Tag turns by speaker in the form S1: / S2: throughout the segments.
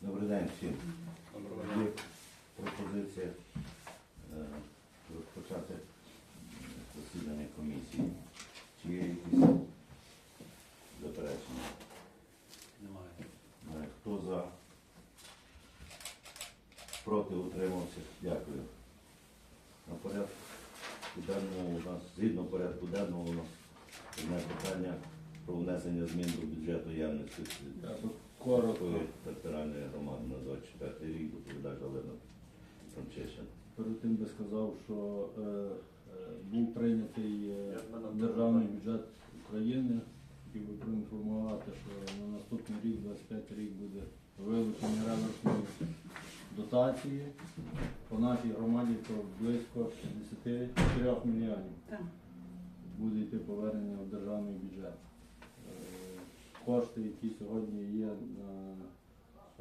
S1: Добрий день всім. Є пропозиція е, розпочати е, засідання комісії. Чи є якісь заперечення?
S2: Немає.
S1: Е, Хто за? Проти утримався? Дякую. На порядку денному у нас, згідно порядку денного, у нас одне питання про внесення змін до бюджету Ямниці
S3: Коротко.
S1: територіальної громади на 24 рік доповідає Галина Франчишин.
S3: Перед тим би сказав, що е, е, був прийнятий е, державний бюджет України. Хотів би проінформувати, що на наступний рік, 25 рік, буде вилучення реверсної дотації. По нашій громаді то близько 64 мільйонів
S4: Так.
S3: буде йти повернення в державний бюджет. Кошти, які сьогодні є на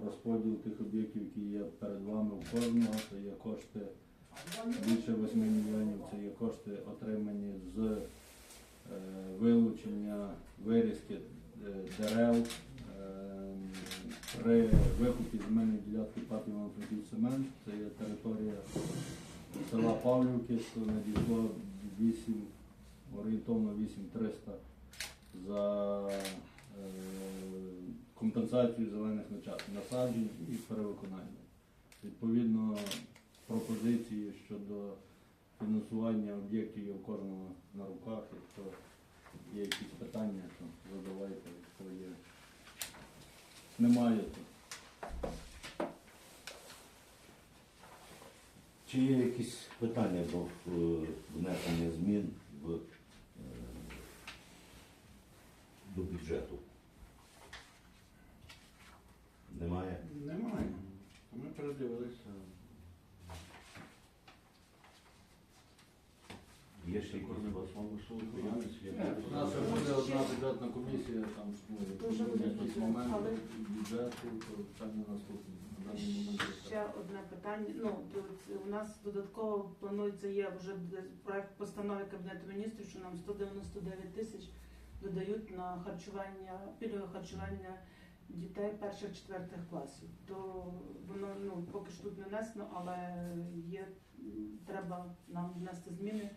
S3: розподіл тих об'єктів, які є перед вами у кожного, це є кошти більше 8 мільйонів, це є кошти отримані з е, вилучення вирізки е, дерев е, при викупі земельної ділянки ПАТ івано Цемент, це є територія села Павлівки, що надійшло 8, орієнтовно 8300 за компенсацію зелених насаджень і перевиконання. Відповідно, пропозиції щодо фінансування об'єктів є у кожного на руках. Якщо є якісь питання, то задавайте, якщо є. Немає,
S1: Чи є якісь питання до е, внесення змін в, е, до бюджету? Немає?
S2: Немає. Ми передивилися.
S1: Є ще якісь
S2: Кожен
S1: у вас?
S2: суду,
S3: у нас буде одна бюджетна комісія, там ну,
S4: Дуже
S3: якщо
S4: буде
S3: якісь
S4: бюджет,
S3: моменти
S4: але-
S3: бюджету, то це не наступне. На даний момент це
S4: Ще одне питання. Ну, тут у нас додатково планується є вже десь проект постанови Кабінету міністрів, що нам 199 тисяч додають на харчування, пільгове харчування дітей перших-четвертих класів. То воно ну поки що тут не внесено, але є треба нам внести зміни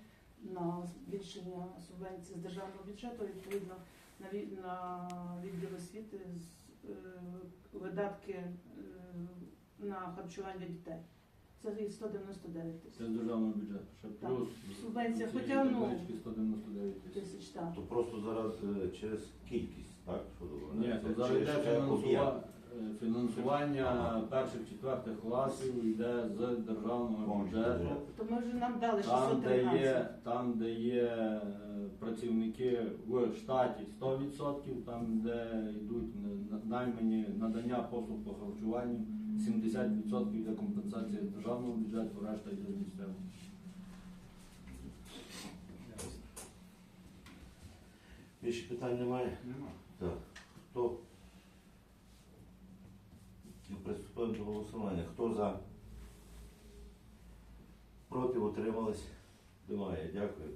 S4: на збільшення субвенції з державного бюджету, відповідно на на відділ освіти з е, видатки е, на харчування дітей. Це є 199
S3: Це з державного бюджету. Ще
S4: Так.
S3: плюс
S4: Субвенція,
S3: ці
S4: хоча, ну,
S3: таблички 199 тисяч.
S4: тисяч. Так.
S1: То просто зараз е, через кількість, так? Що
S3: Ні,
S1: це
S3: то зараз йде фінансува- е, фінансування перших четвертих класів йде з державного бюджету.
S4: То ми вже нам дали
S3: Там, де
S4: 613.
S3: є, там, де є е, працівники в штаті 100%, там, де йдуть на- наймані надання послуг по харчуванню, 70% йде компенсація з державного решта йде з місцевого.
S1: Більше питань немає?
S2: Нема.
S1: Так. Хто? І Приступаємо до голосування. Хто за? Проти утримались? Немає. Дякую.